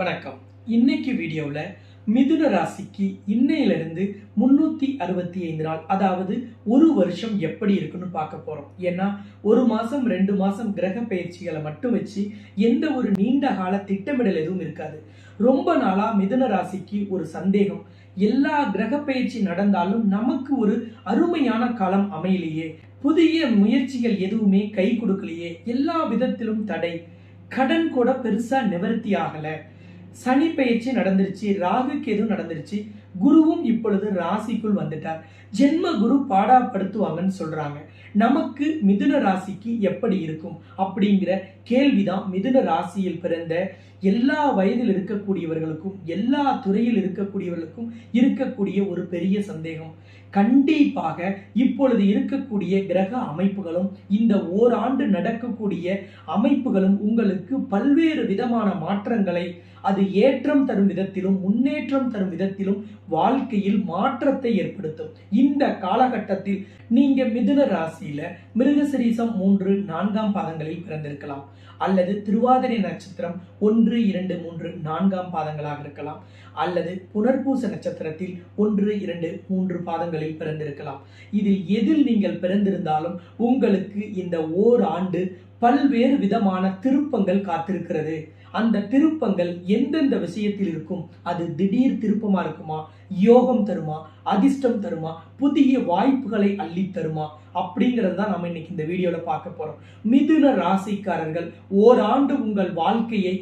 வணக்கம். இன்னைக்கு வீடியோவில் மிதுன ராசிக்கு இன்னையிலிருந்து முன்னூற்றி அறுபத்தி ஐந்து நாள் அதாவது ஒரு வருஷம் எப்படி இருக்குன்னு பார்க்க போகிறோம் ஏன்னா ஒரு மாதம் ரெண்டு மாதம் கிரக பயிற்சிகளை மட்டும் வச்சு எந்த ஒரு நீண்ட கால திட்டமிடல் எதுவும் இருக்காது. ரொம்ப நாளாக மிதுன ராசிக்கு ஒரு சந்தேகம். எல்லா கிரக பயிற்சி நடந்தாலும் நமக்கு ஒரு அருமையான காலம் அமையலையே. புதிய முயற்சிகள் எதுவுமே கை கொடுக்கலையே. எல்லா விதத்திலும் தடை. கடன் கூட பெருசா நிவர்த்தி ஆகல. சனி பயிற்சி நடந்துருச்சு ராகு கேது நடந்துருச்சு குருவும் இப்பொழுது ராசிக்குள் வந்துட்டார். ஜென்ம குரு பாடாப்படுத்துவாங்கன்னு சொல்றாங்க. நமக்கு மிதுன ராசிக்கு எப்படி இருக்கும் அப்படிங்கிற கேள்விதான் மிதுன ராசியில் பிறந்த எல்லா வயதில் இருக்கக்கூடியவர்களுக்கும் எல்லா துறையில் இருக்கக்கூடியவர்களுக்கும் இருக்கக்கூடிய ஒரு பெரிய சந்தேகம். கண்டிப்பாக இப்பொழுது இருக்கக்கூடிய கிரக அமைப்புகளும் இந்த ஓராண்டு நடக்கக்கூடிய அமைப்புகளும் உங்களுக்கு பல்வேறு விதமான மாற்றங்களை அது ஏற்றம் தரும் விதத்திலும் முன்னேற்றம் தரும் விதத்திலும் வாழ்க்கையில் மாற்றத்தை ஏற்படுத்தும். இந்த காலகட்டத்தில் நீங்க மிதுன ராசியில மிருகசரீசம் மூன்று நான்காம் பாதங்களில் பிறந்திருக்கலாம். அல்லது திருவாதிரை நட்சத்திரம் ஒன்று இரண்டு மூன்று நான்காம் பாதங்களாக இருக்கலாம். அல்லது புனர்பூச நட்சத்திரத்தில் ஒன்று இரண்டு மூன்று பாதங்கள் பாதங்களில் பிறந்திருக்கலாம். இதில் எதில் நீங்கள் பிறந்திருந்தாலும் உங்களுக்கு இந்த ஓர் ஆண்டு பல்வேறு விதமான திருப்பங்கள் காத்திருக்கிறது. அந்த திருப்பங்கள் எந்தெந்த விஷயத்தில் இருக்கும்? அது திடீர் திருப்பமா இருக்குமா? யோகம் தருமா? அதிர்ஷ்டம் தருமா? புதிய வாய்ப்புகளை அள்ளி தருமா? அப்படிங்கிறது தான் நம்ம இன்னைக்கு இந்த வீடியோவில் பார்க்க போறோம். மிதுன ராசிக்காரர்கள் ஓராண்டு உங்கள் வாழ்க்கையை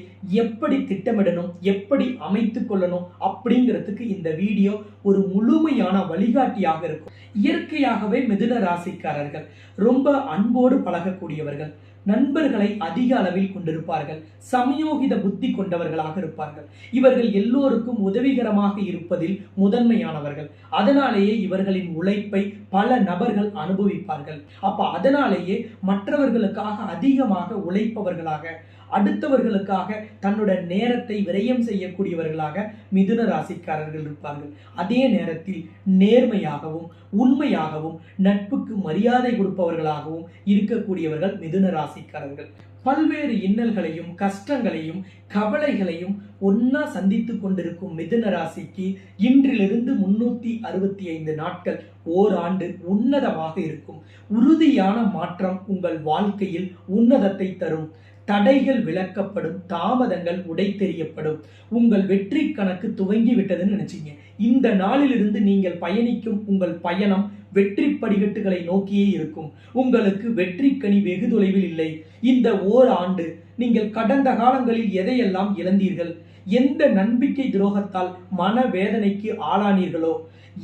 எப்படி திட்டமிடணும் எப்படி அமைத்து கொள்ளணும் அப்படிங்கிறதுக்கு இந்த வீடியோ ஒரு முழுமையான வழிகாட்டியாக இருக்கும். இயற்கையாகவே மிதுன ராசிக்காரர்கள் ரொம்ப அன்போடு பழகக்கூடியவர்கள். நண்பர்களை அதிக அளவில் கொண்டிருப்பார்கள். சமயோகித புத்தி கொண்டவர்களாக இருப்பார்கள். இவர்கள் எல்லோருக்கும் உதவிகரமாக இருப்பதில் முதன்மையானவர்கள். அதனாலேயே இவர்களின் உழைப்பை பல நபர்கள் அனுபவிப்பார்கள். அப்ப அதனாலேயே மற்றவர்களுக்காக அதிகமாக உழைப்பவர்களாக அடுத்தவர்களுக்காக தன்னோட நேரத்தை விரயம் செய்யக்கூடியவர்களாக மிதுன ராசிக்காரர்கள் இருப்பார்கள். அதே நேரத்தில் நேர்மையாகவும் உண்மையாகவும் நட்புக்கு மரியாதை கொடுப்பவர்களாகவும் இருக்கக்கூடியவர்கள் மிதுன ராசிக்காரர்கள். பல்வேறு இன்னல்களையும் கஷ்டங்களையும் கவலைகளையும் ஒன்னா சந்தித்து கொண்டிருக்கும் மிதுன ராசிக்கு இன்றிலிருந்து முன்னூத்தி அறுபத்தி ஐந்து நாட்கள் ஓராண்டு உன்னதமாக இருக்கும். உறுதியான மாற்றம் உங்கள் வாழ்க்கையில் உன்னதத்தை தரும். தடைகள் விளக்கப்படும் தாமதங்கள் உடைத்தெறியப்படும். உங்கள் வெற்றி கணக்கு துவங்கி விட்டதுன்னு நினைச்சிங்க. இந்த நாளிலிருந்து நீங்கள் பயணிக்கும் உங்கள் பயணம் வெற்றி படிக்கட்டுகளை நோக்கியே இருக்கும். உங்களுக்கு வெற்றி கனி வெகு தொலைவில் இல்லை. இந்த ஓர் ஆண்டு நீங்கள் கடந்த காலங்களில் எதையெல்லாம் இழந்தீர்கள்? எந்த நம்பிக்கை துரோகத்தால் மன வேதனைக்கு ஆளானீர்களோ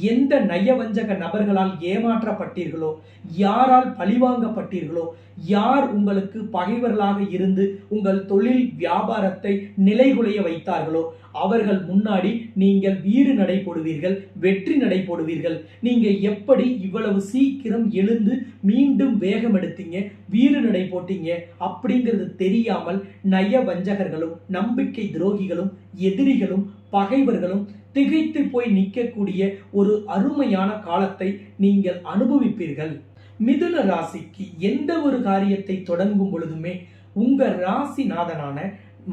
எந்த நயவஞ்சக நபர்களால் ஏமாற்றப்பட்டீர்களோ யாரால் பழிவாங்கப்பட்டீர்களோ யார் உங்களுக்கு பகைவர்களாக இருந்து உங்கள் தொழில் வியாபாரத்தை நிலைகுலைய வைத்தார்களோ அவர்கள் முன்னாடி நீங்கள் வீறு நடை போடுவீர்கள் வெற்றி நடை போடுவீர்கள் நீங்க எப்படி இவ்வளவு சீக்கிரம் எழுந்து மீண்டும் வேகம் எடுத்தீங்க வீறு நடை போட்டீங்க அப்படிங்கிறது தெரியாமல் நய வஞ்சகர்களும் நம்பிக்கை துரோகிகளும் எதிரிகளும் பகைவர்களும் திகைத்து போய் நிற்கக்கூடிய ஒரு அருமையான காலத்தை நீங்கள் அனுபவிப்பீர்கள். மிதுன ராசிக்கு எந்த ஒரு காரியத்தை தொடங்கும் பொழுதுமே உங்க ராசிநாதனான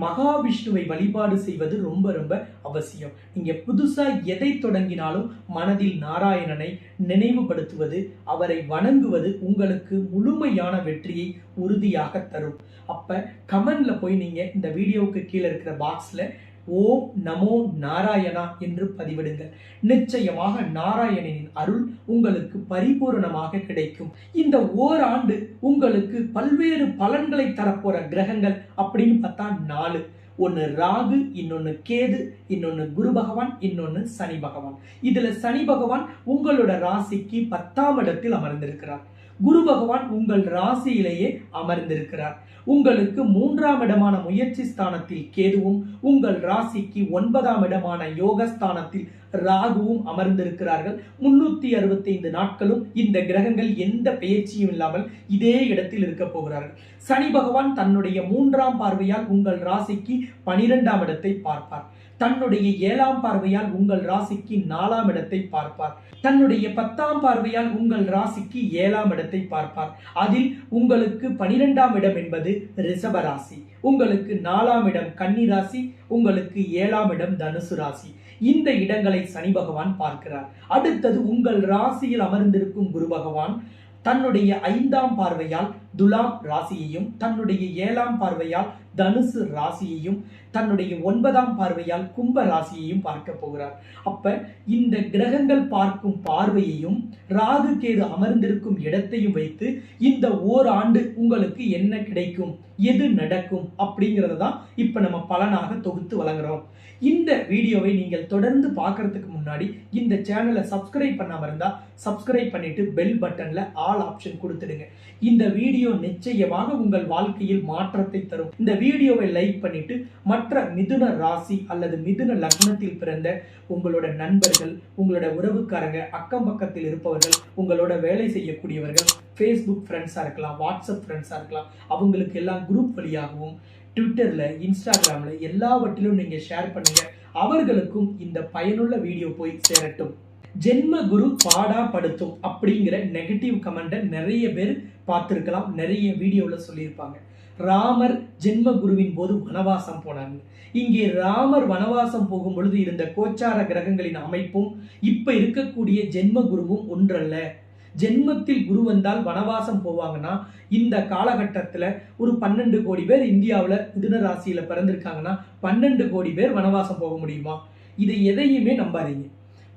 மகாவிஷ்ணுவை வழிபாடு செய்வது ரொம்ப ரொம்ப அவசியம். நீங்கள் புதுசாக எதை தொடங்கினாலும் மனதில் நாராயணனை நினைவுபடுத்துவது அவரை வணங்குவது உங்களுக்கு முழுமையான வெற்றியை உறுதியாக தரும். அப்ப கமெண்டில் போய் நீங்க இந்த வீடியோவுக்கு கீழே இருக்கிற பாக்ஸ்ல ஓம் நமோ நாராயணா என்று பதிவிடுங்கள். நிச்சயமாக நாராயணனின் அருள் உங்களுக்கு பரிபூரணமாக கிடைக்கும். இந்த ஓராண்டு உங்களுக்கு பல்வேறு பலன்களை தரப்போற கிரகங்கள் அப்படின்னு பார்த்தா நாலு. ஒன்று ராகு இன்னொன்று கேது இன்னொன்று குரு பகவான் இன்னொன்று சனி பகவான். இதில் சனி பகவான் உங்களோட ராசிக்கு பத்தாம் இடத்தில் அமர்ந்திருக்கிறார். குரு பகவான் உங்கள் ராசியிலேயே அமர்ந்திருக்கிறார். உங்களுக்கு மூன்றாம் இடமான முயற்சி ஸ்தானத்தில் கேதுவும் உங்கள் ராசிக்கு ஒன்பதாம் இடமான யோகஸ்தானத்தில் ராகுவும் அமர்ந்திருக்கிறார்கள். முன்னூத்தி அறுபத்தி ஐந்து நாட்களும் இந்த கிரகங்கள் எந்த பெயர்ச்சியும் இல்லாமல் இதே இடத்தில் இருக்க போகிறார்கள். சனி பகவான் தன்னுடைய மூன்றாம் பார்வையால் உங்கள் ராசிக்கு பனிரெண்டாம் இடத்தை பார்ப்பார். தன்னுடைய ஏழாம் பார்வையால் உங்கள் ராசிக்கு நாலாம் இடத்தை பார்ப்பார். தன்னுடைய பத்தாம் பார்வையால் உங்கள் ராசிக்கு ஏழாம் இடத்தை பார்ப்பார். அதில் உங்களுக்கு பனிரெண்டாம் இடம் என்பது ரிஷப ராசி. உங்களுக்கு நாலாம் இடம் கன்னி ராசி உங்களுக்கு ஏழாம் இடம் தனுசு ராசி. இந்த இடங்களை சனி பகவான் பார்க்கிறார். அடுத்தது உங்கள் ராசியில் அமர்ந்திருக்கும் குரு பகவான் தன்னுடைய ஐந்தாம் பார்வையால் துலாம் ராசியையும் தன்னுடைய ஏழாம் பார்வையால் தனுசு ராசியையும் தன்னுடைய ஒன்பதாம் பார்வையால் கும்ப ராசியையும் பார்க்க போகிறார். அப்ப இந்த கிரகங்கள் பார்க்கும் பார்வையையும் ராகு கேது அமர்ந்திருக்கும் இடத்தையும் வைத்து இந்த ஓராண்டு உங்களுக்கு என்ன கிடைக்கும் எது நடக்கும் அப்படிங்கிறத தான் இப்ப நம்ம பலனாக தொகுத்து வழங்குறோம். இந்த வீடியோவை நீங்கள் தொடர்ந்து பார்க்கறதுக்கு முன்னாடி இந்த சேனலை சப்ஸ்கிரைப் பண்ணாமல் இருந்தால் சப்ஸ்கிரைப் பண்ணிட்டு பெல் பட்டனில் ஆல் ஆப்ஷன் கொடுத்துடுங்க. இந்த வீடியோ நிச்சயமாக உங்கள் வாழ்க்கையில் மாற்றத்தை தரும். இந்த வீடியோவை லைக் பண்ணிட்டு மற்ற மிதுன ராசி அல்லது மிதுன லக்னத்தில் பிறந்த உங்களோட நண்பர்கள் உங்களோட உறவுக்காரங்க அக்கம் பக்கத்தில் இருப்பவர்கள் உங்களோட வேலை செய்யக்கூடியவர்கள் ஃபேஸ்புக் ஃப்ரெண்ட்ஸாக இருக்கலாம் வாட்ஸ்அப் ஃப்ரெண்ட்ஸாக இருக்கலாம் அவங்களுக்கு எல்லாம் குரூப் வழியாகவும் ட்விட்டரில் இன்ஸ்டாகிராமில் எல்லாவற்றிலும் நீங்கள் ஷேர் பண்ணுங்க. அவர்களுக்கும் இந்த பயனுள்ள வீடியோ போய் சேரட்டும். ஜென்ம குரு பாடா படுத்தும் அப்படிங்கிற நெகட்டிவ் கமெண்ட்டை நிறைய பேர் பார்த்துருக்கலாம். நிறைய வீடியோவில் சொல்லியிருப்பாங்க. ராமர் ஜென்ம குருவின் போது வனவாசம் போனாங்க. இங்கே ராமர் வனவாசம் போகும் பொழுது இருந்த கோச்சார கிரகங்களின் அமைப்பும் இப்ப இருக்கக்கூடிய ஜென்ம குருவும் ஒன்றல்ல. ஜென்மத்தில் குரு வந்தால் வனவாசம் போவாங்கன்னா இந்த காலகட்டத்தில் ஒரு பன்னெண்டு கோடி பேர் இந்தியாவில் மிதுன ராசியில் பிறந்திருக்காங்கன்னா பன்னெண்டு கோடி பேர் வனவாசம் போக முடியுமா? இதை எதையுமே நம்பாதீங்க.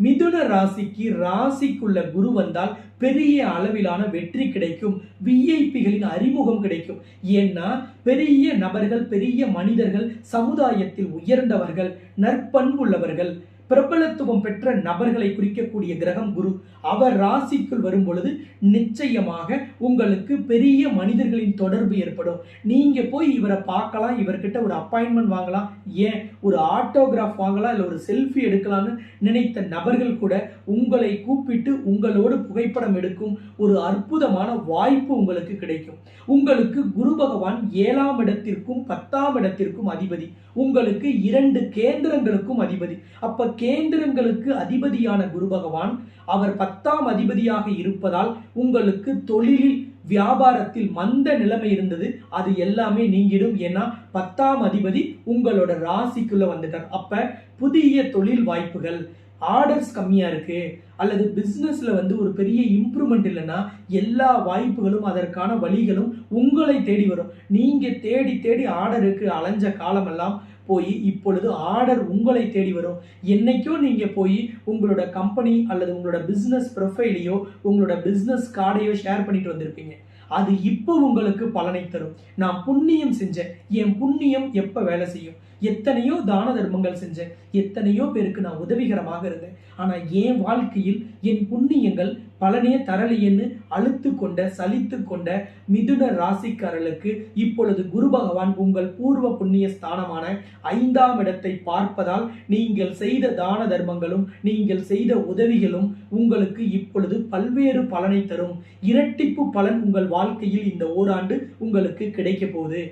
மிதுன ராசிக்கு ராசிக்குள்ள குரு வந்தால் பெரிய அளவிலான வெற்றி கிடைக்கும் விஐபிகளின் அறிமுகம் கிடைக்கும். ஏன்னா பெரிய நபர்கள் பெரிய மனிதர்கள் சமுதாயத்தில் உயர்ந்தவர்கள் நற்பண்புள்ளவர்கள் பிரபலத்துவம் பெற்ற நபர்களை குறிக்கக்கூடிய கிரகம் குரு. அவர் ராசிக்குள் வரும் பொழுது நிச்சயமாக உங்களுக்கு பெரிய மனிதர்களின் தொடர்பு ஏற்படும். நீங்க போய் இவரை பார்க்கலாம் இவர்கிட்ட ஒரு அப்பாயின்மெண்ட் வாங்கலாம் ஏன் ஒரு ஆட்டோகிராஃப் வாங்கலாம் இல்லை ஒரு செல்ஃபி எடுக்கலாம்னு நினைத்த நபர்கள் கூட உங்களை கூப்பிட்டு உங்களோடு புகைப்படம் எடுக்கும் ஒரு அற்புதமான வாய்ப்பு உங்களுக்கு கிடைக்கும். உங்களுக்கு குரு பகவான் ஏழாம் இடத்திற்கும் பத்தாம் இடத்திற்கும் அதிபதி. உங்களுக்கு இரண்டு கேந்திரங்களுக்கும் அதிபதி. அப்ப கேந்திரங்களுக்கு அதிபதியான குரு பகவான் அவர் பத்தாம் அதிபதியாக இருப்பதால் உங்களுக்கு தொழிலில் வியாபாரத்தில் மந்த நிலைமை இருந்தது. அது எல்லாமே நீங்கிடும். ஏன்னா பத்தாம் அதிபதி உங்களோட ராசிக்குள்ள வந்துட்டார். அப்ப புதிய தொழில் வாய்ப்புகள் ஆர்டர்ஸ் கம்மியாக இருக்குது அல்லது பிஸ்னஸில் வந்து ஒரு பெரிய இம்ப்ரூவ்மெண்ட் இல்லைன்னா எல்லா வாய்ப்புகளும் அதற்கான வழிகளும் உங்களை தேடி வரும். நீங்கள் தேடி தேடி ஆர்டருக்கு அலைஞ்ச காலமெல்லாம் போய் இப்பொழுது ஆர்டர் உங்களை தேடி வரும். என்றைக்கோ நீங்கள் போய் உங்களோட கம்பெனி அல்லது உங்களோட பிஸ்னஸ் ப்ரொஃபைலையோ உங்களோட பிஸ்னஸ் கார்டையோ ஷேர் பண்ணிட்டு வந்திருப்பீங்க. அது இப்போ உங்களுக்கு பலனை தரும். நான் புண்ணியம் செஞ்சேன். என் புண்ணியம் எப்போ வேலை செய்யும்? எத்தனையோ தான தர்மங்கள் செஞ்சேன். எத்தனையோ பேருக்கு நான் உதவிகரமாக இருந்தேன். ஆனால் என் வாழ்க்கையில் என் புண்ணியங்கள் பலனே தரலையேன்னு அழுத்து கொண்ட சலித்து கொண்ட மிதுன ராசிக்காரர்களுக்கு இப்பொழுது குரு பகவான் உங்கள் பூர்வ புண்ணிய ஸ்தானமான ஐந்தாம் இடத்தை பார்ப்பதால் நீங்கள் செய்த தான தர்மங்களும் நீங்கள் செய்த உதவிகளும் உங்களுக்கு இப்பொழுது பல்வேறு பலனை தரும். இரட்டிப்பு பலன் உங்கள் வாழ்க்கையில் இந்த ஓராண்டு உங்களுக்கு கிடைக்க போகுது.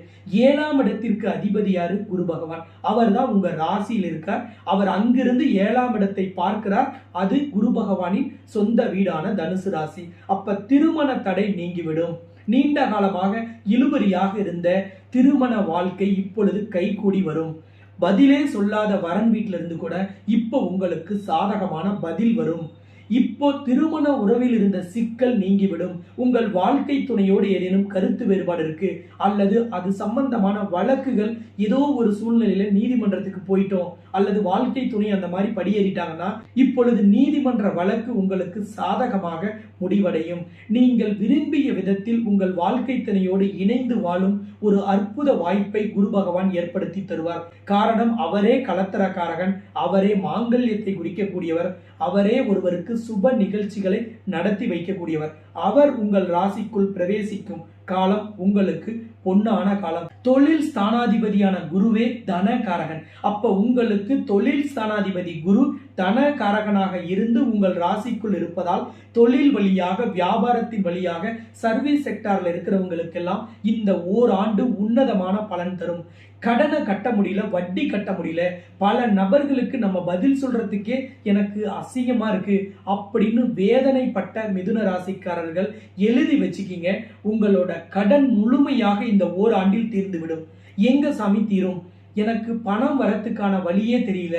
ஏழாம் இடத்திற்கு அதிபதி யாரு? குரு பகவான். அவர் தான் உங்க ராசியில் இருக்கார். அவர் அங்கிருந்து ஏழாம் இடத்தை பார்க்கிறார். அது குரு பகவானின் சொந்த வீடான தனுசு ராசி. அப்ப திருமண தடை நீங்கிவிடும். நீண்ட காலமாக இழுபறியாக இருந்த திருமண வாழ்க்கை இப்பொழுது கைகூடி வரும். பதிலே சொல்லாத வரன் வீட்டில இருந்து கூட இப்போ உங்களுக்கு சாதகமான பதில் வரும். இப்போ திருமண உறவில் இருந்த சிக்கல் நீங்கிவிடும். உங்கள் வாழ்க்கை துணையோடு ஏதேனும் கருத்து வேறுபாடு இருக்கு அல்லது அது சம்பந்தமான வழக்குகள் ஏதோ ஒரு சூழ்நிலையில நீதிமன்றத்துக்கு போயிட்டோம். அல்லது வாழ்க்கை துணை அந்த மாதிரி படியேறிட்டாங்கன்னா இப்பொழுது நீதிமன்ற வழக்கு உங்களுக்கு சாதகமாக முடிவடையும். நீங்கள் விரும்பிய விதத்தில் உங்கள் வாழ்க்கை துணையோடு இணைந்து வாழும் ஒரு அற்புத வாய்ப்பை குரு பகவான் ஏற்படுத்தி தருவார். காரணம் அவரே கலத்தரக்காரகன் அவரே மாங்கல்யத்தை குறிக்கக்கூடியவர் அவரே ஒருவருக்கு சுப நிகழ்ச்சிகளை நடத்தி வைக்கக்கூடியவர். அவர் உங்கள் ராசிக்குள் பிரவேசிக்கும் காலம் உங்களுக்கு பொன்னான காலம். தொழில் ஸ்தானாதிபதியான குருவே தனகாரகன். அப்ப உங்களுக்கு தொழில் ஸ்தானாதிபதி குரு தனகாரகனாக இருந்து உங்கள் ராசிக்குள் இருப்பதால் தொழில் வழியாக வியாபாரத்தின் வழியாக சர்வீஸ் செக்டார்ல இருக்கிறவங்களுக்கெல்லாம் இந்த ஓராண்டு உன்னதமான பலன் தரும். கடனை கட்ட முடியல வட்டி கட்ட முடியல பல நபர்களுக்கு நம்ம பதில் சொல்றதுக்கே எனக்கு அசிங்கமா இருக்கு அப்படின்னு வேதனைப்பட்ட மிதுன ராசிக்காரர்கள் எழுதி வச்சுக்கிங்க. உங்களோட கடன் முழுமையாக இந்த ஓராண்டில் தீர்ந்துவிடும். எங்க சாமி தீரும்? எனக்கு பணம் வரத்துக்கான வழியே தெரியல.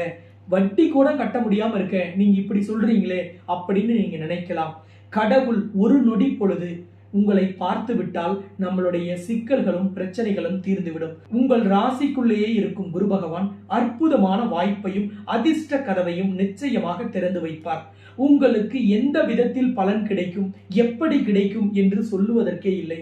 வட்டி கூட கட்ட முடியாம இருக்கேன். நீங்க இப்படி சொல்றீங்களே அப்படின்னு நீங்க நினைக்கலாம். கடவுள் ஒரு நொடி பொழுது உங்களை பார்த்து விட்டால் நம்மளுடைய சிக்கல்களும் பிரச்சனைகளும் தீர்ந்துவிடும். உங்கள் ராசிக்குள்ளேயே இருக்கும் குரு பகவான் அற்புதமான வாய்ப்பையும் அதிர்ஷ்ட கதவையும் நிச்சயமாக திறந்து வைப்பார். உங்களுக்கு எந்த விதத்தில் பலன் கிடைக்கும் எப்படி கிடைக்கும் என்று சொல்லுவதற்கே இல்லை.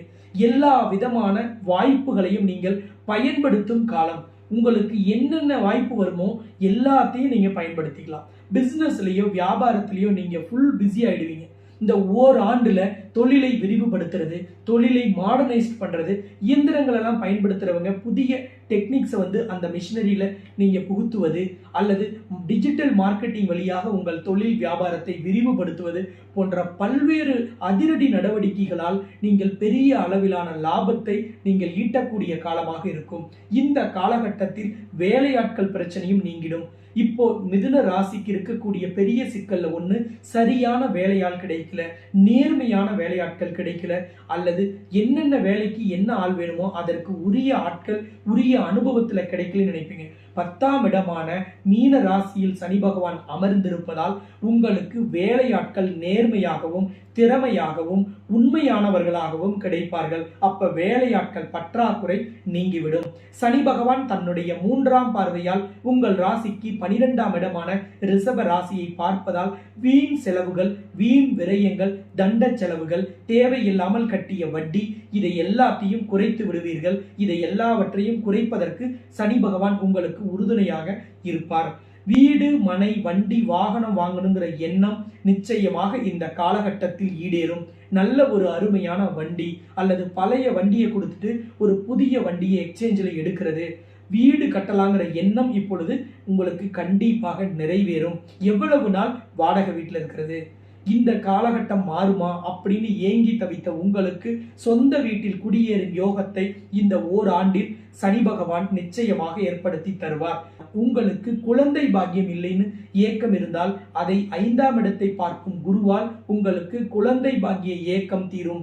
எல்லா விதமான வாய்ப்புகளையும் நீங்கள் பயன்படுத்தும் காலம். உங்களுக்கு என்னென்ன வாய்ப்பு வருமோ எல்லாத்தையும் நீங்க பயன்படுத்திக்கலாம். பிசினஸ்லயோ வியாபாரத்திலயோ நீங்க ஃபுல் பிஸி ஆயிடுவீங்க. இந்த ஓராண்டில் தொழிலை விரிவுபடுத்துறது தொழிலை மாடர்னைஸ் பண்ணுறது இயந்திரங்களெல்லாம் பயன்படுத்துகிறவங்க புதிய டெக்னிக்ஸை வந்து அந்த மிஷினரியில் நீங்கள் புகுத்துவது அல்லது டிஜிட்டல் மார்க்கெட்டிங் வழியாக உங்கள் தொழில் வியாபாரத்தை விரிவுபடுத்துவது போன்ற பல்வேறு அதிரடி நடவடிக்கைகளால் நீங்கள் பெரிய அளவிலான லாபத்தை நீங்கள் ஈட்டக்கூடிய காலமாக இருக்கும். இந்த காலகட்டத்தில் வேலையாட்கள் பிரச்சனையும் நீங்கிடும். இப்போ மிதுன ராசிக்கு இருக்கக்கூடிய பெரிய சிக்கல்ல ஒண்ணு சரியான வேலையாள் கிடைக்கல நேர்மையான வேலையாட்கள் கிடைக்கல அல்லது என்னென்ன வேலைக்கு என்ன ஆள் வேணுமோ அதற்கு உரிய ஆட்கள் உரிய அனுபவத்துல கிடைக்கலன்னு நினைப்பீங்க. பத்தாம் இடமான மீன ராசியில் சனி பகவான் அமர்ந்திருப்பதால் உங்களுக்கு வேலையாட்கள் நேர்மையாகவும் திறமையாகவும் உண்மையானவர்களாகவும் கிடைப்பார்கள். அப்ப வேலையாட்கள் பற்றாக்குறை நீங்கிவிடும். சனி பகவான் தன்னுடைய மூன்றாம் பார்வையால் உங்கள் ராசிக்கு பனிரெண்டாம் இடமான ரிஷப ராசியை பார்ப்பதால் வீண் செலவுகள் வீண் விரயங்கள் தண்ட செலவுகள் தேவையில்லாமல் கட்டிய வட்டி இதை எல்லாத்தையும் குறைத்து விடுவீர்கள். இதை எல்லாவற்றையும் குறைப்பதற்கு சனி பகவான் உங்களுக்கு உறுதுணையாக இருப்பார். வீடு மனை வண்டி வாகனம் வாங்கணுங்கிற எண்ணம் நிச்சயமாக இந்த காலகட்டத்தில் ஈடேறும். நல்ல ஒரு அருமையான வண்டி அல்லது பழைய வண்டியை கொடுத்துட்டு ஒரு புதிய வண்டியை எக்ஸ்சேஞ்சில் எடுக்கிறது. வீடு கட்டலாங்கிற எண்ணம் இப்பொழுது உங்களுக்கு கண்டிப்பாக நிறைவேறும். எவ்வளவு நாள் வாடகை வீட்டில் இருக்கிறது? இந்த காலகட்டம் மாறுமா அப்படின்னு ஏங்கி தவித்த உங்களுக்கு சொந்த வீட்டில் குடியேறும் யோகத்தை இந்த ஓராண்டில் சனி பகவான் நிச்சயமாக ஏற்படுத்தி தருவார். உங்களுக்கு குழந்தை பாக்கியம் இல்லைன்னு ஏக்கம் இருந்தால் அதை ஐந்தாம் இடத்தை பார்க்கும் குருவால் உங்களுக்கு குழந்தை பாக்கிய ஏக்கம் தீரும்.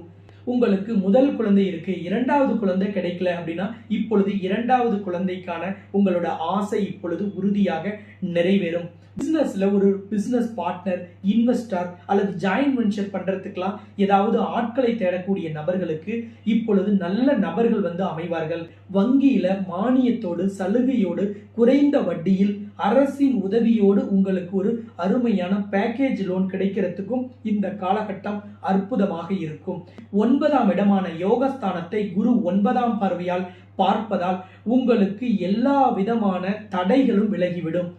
உங்களுக்கு முதல் குழந்தை இருக்கு இரண்டாவது குழந்தை கிடைக்கல அப்படின்னா இப்பொழுது இரண்டாவது குழந்தைக்கான உங்களோட ஆசை இப்பொழுது உறுதியாக நிறைவேறும். பிஸ்னஸில் ஒரு பிஸ்னஸ் பார்ட்னர் இன்வெஸ்டர் அல்லது ஜாயின்ட் வென்ச்சர் பண்ணுறதுக்கெலாம் ஏதாவது ஆட்களை தேடக்கூடிய நபர்களுக்கு இப்பொழுது நல்ல நபர்கள் வந்து அமைவார்கள். வங்கியில் மானியத்தோடு சலுகையோடு குறைந்த வட்டியில் அரசின் உதவியோடு உங்களுக்கு ஒரு அருமையான பேக்கேஜ் லோன் கிடைக்கிறதுக்கும் இந்த காலகட்டம் அற்புதமாக இருக்கும். ஒன்பதாம் இடமான யோகஸ்தானத்தை குரு ஒன்பதாம் பார்வையால் பார்ப்பதால் உங்களுக்கு எல்லா விதமான தடைகளும் விலகிவிடும்.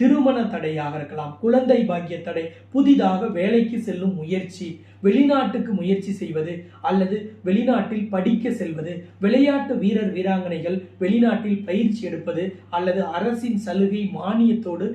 திருமண தடையாக இருக்கலாம். குழந்தை பாக்கிய தடை புதிதாக வேலைக்கு செல்லும் முயற்சி வெளிநாட்டுக்கு முயற்சி செய்வது அல்லது வெளிநாட்டில் படிக்க செல்வது விளையாட்டு வீரர் வீராங்கனைகள் வெளிநாட்டில் பயிற்சி எடுப்பது அல்லது அரசின் சலுகை மானியத்தோடு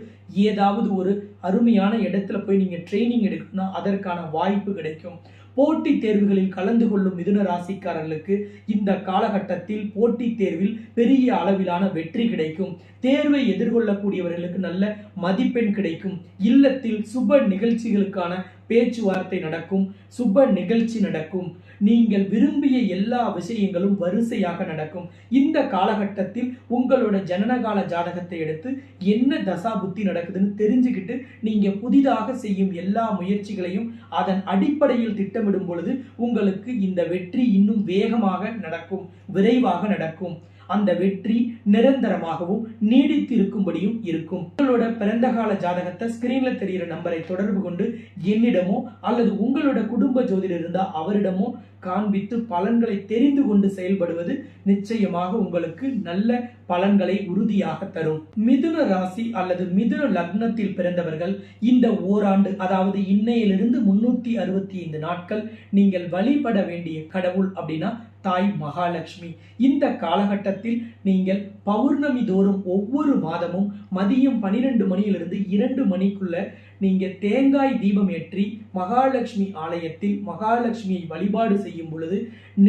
ஏதாவது ஒரு அருமையான இடத்துல போய் நீங்க ட்ரைனிங் எடுக்கணும்னா அதற்கான வாய்ப்பு கிடைக்கும். போட்டித் தேர்வுகளில் கலந்து கொள்ளும் மிதுன ராசிக்காரர்களுக்கு இந்த காலகட்டத்தில் போட்டித் தேர்வில் பெரிய அளவிலான வெற்றி கிடைக்கும். தேர்வை எதிர்கொள்ளக்கூடியவர்களுக்கு நல்ல மதிப்பெண் கிடைக்கும். இல்லத்தில் சுப நிகழ்ச்சிகளுக்கான பேச்சுவார்த்தை நடக்கும். சுப நிகழ்ச்சி நடக்கும். நீங்கள் விரும்பிய எல்லா விஷயங்களும் வரிசையாக நடக்கும். இந்த காலகட்டத்தில் உங்களோட ஜனனகால ஜாதகத்தை எடுத்து என்ன தசா புத்தி நடக்குதுன்னு தெரிஞ்சுக்கிட்டு நீங்கள் புதிதாக செய்யும் எல்லா முயற்சிகளையும் அதன் அடிப்படையில் திட்டமிடும் பொழுது உங்களுக்கு இந்த வெற்றி இன்னும் வேகமாக நடக்கும் விரைவாக நடக்கும். அந்த வெற்றி நிரந்தரமாகவும் நீடித்து இருக்கும்படியும் இருக்கும். உங்களோட பிறந்த கால ஜாதகத்தை ஸ்கிரீன்ல தெரிகிற நம்பரை தொடர்பு கொண்டு என்னிடமோ அல்லது உங்களோட குடும்ப ஜோதிடர் இருந்தால் அவரிடமோ காண்பித்து பலன்களை தெரிந்து கொண்டு செயல்படுவது நிச்சயமாக உங்களுக்கு நல்ல பலன்களை உறுதியாக தரும். மிதுன ராசி அல்லது மிதுன லக்னத்தில் பிறந்தவர்கள் இந்த ஓராண்டு அதாவது இன்னையிலிருந்து முன்னூத்தி அறுபத்தி ஐந்து நாட்கள் நீங்கள் வழிபட வேண்டிய கடவுள் அப்படின்னா தாய் மகாலட்சுமி. இந்த காலகட்டத்தில் நீங்கள் பௌர்ணமி தோறும் ஒவ்வொரு மாதமும் மதியம் பனிரெண்டு மணியிலிருந்து இரண்டு மணிக்குள்ள நீங்கள் தேங்காய் தீபம் ஏற்றி மகாலட்சுமி ஆலயத்தில் மகாலட்சுமியை வழிபாடு செய்யும் பொழுது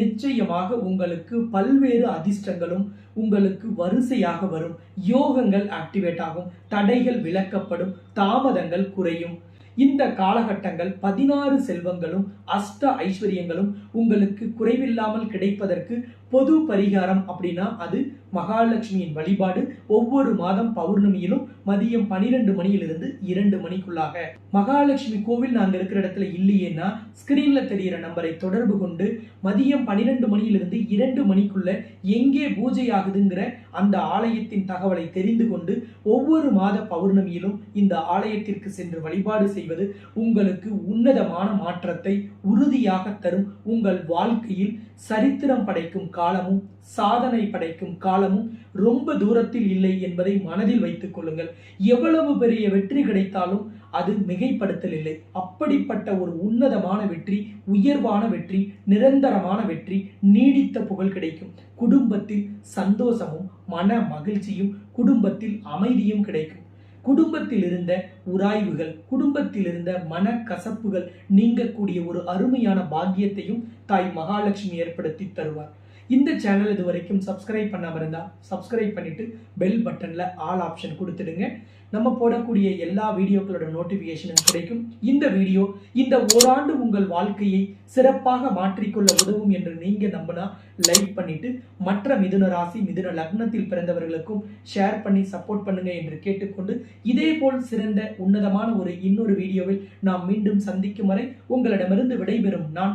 நிச்சயமாக உங்களுக்கு பல்வேறு அதிர்ஷ்டங்களும் உங்களுக்கு வரிசையாக வரும். யோகங்கள் ஆக்டிவேட் ஆகும். தடைகள் விளக்கப்படும் தாமதங்கள் குறையும். இந்த காலகட்டங்கள் பதினாறு செல்வங்களும் அஷ்ட ஐஸ்வர்யங்களும் உங்களுக்கு குறைவில்லாமல் கிடைப்பதற்கு பொது பரிகாரம் அப்படின்னா அது மகாலட்சுமியின் வழிபாடு. ஒவ்வொரு மாதம் பௌர்ணமியிலும் மதியம் பனிரெண்டு மணியிலிருந்து இரண்டு மணிக்குள்ளாக. மகாலட்சுமி கோவில் நாங்கள் இருக்கிற இடத்துல இல்லையேன்னா ஸ்கிரீன்ல தெரிகிற நம்பரை தொடர்பு கொண்டு மதியம் பனிரெண்டு மணியிலிருந்து இரண்டு மணிக்குள்ள எங்கே பூஜை ஆகுதுங்கிற அந்த ஆலயத்தின் தகவலை தெரிந்து கொண்டு ஒவ்வொரு மாத பௌர்ணமியிலும் இந்த ஆலயத்திற்கு சென்று வழிபாடு செய்வது உங்களுக்கு உன்னதமான மாற்றத்தை உறுதியாக தரும் உங்கள் வாழ்க்கையில் சரித்திரம் படைக்கும் காலமும் சாதனை படைக்கும் காலமும் ரொம்ப தூரத்தில் இல்லை என்பதை மனதில் வைத்துக் கொள்ளுங்கள். எவ்வளவு பெரிய வெற்றி கிடைத்தாலும் அது மிகைப்படுத்தல் இல்லை. அப்படிப்பட்ட ஒரு உன்னதமான வெற்றி உயர்வான வெற்றி நிரந்தரமான வெற்றி நீடித்த புகழ் கிடைக்கும். குடும்பத்தில் சந்தோஷமும் மன மகிழ்ச்சியும் குடும்பத்தில் அமைதியும் கிடைக்கும். குடும்பத்தில் இருந்த உராய்வுகள் குடும்பத்தில் இருந்த மனக்கசப்புகள் நீங்கக்கூடிய ஒரு அருமையான பாக்கியத்தையும் தாய் மகாலட்சுமி ஏற்படுத்தி தருவார். இந்த சேனல் இது வரைக்கும் சப்ஸ்கிரைப் பண்ணாமல் இருந்தால் சப்ஸ்கிரைப் பண்ணிவிட்டு பெல் பட்டனில் ஆல் ஆப்ஷன் கொடுத்துடுங்க. நம்ம போடக்கூடிய எல்லா வீடியோக்களோட நோட்டிஃபிகேஷனும் கிடைக்கும். இந்த வீடியோ இந்த ஓராண்டு உங்கள் வாழ்க்கையை சிறப்பாக மாற்றிக்கொள்ள உதவும் என்று நீங்கள் நம்பினா லைக் பண்ணிவிட்டு மற்ற மிதுன ராசி மிதுன லக்னத்தில் பிறந்தவர்களுக்கும் ஷேர் பண்ணி சப்போர்ட் பண்ணுங்க என்று கேட்டுக்கொண்டு இதே போல் சிறந்த உன்னதமான ஒரு இன்னொரு வீடியோவில் நாம் மீண்டும் சந்திக்கும் வரை உங்களிடமிருந்து விடைபெறும். நான்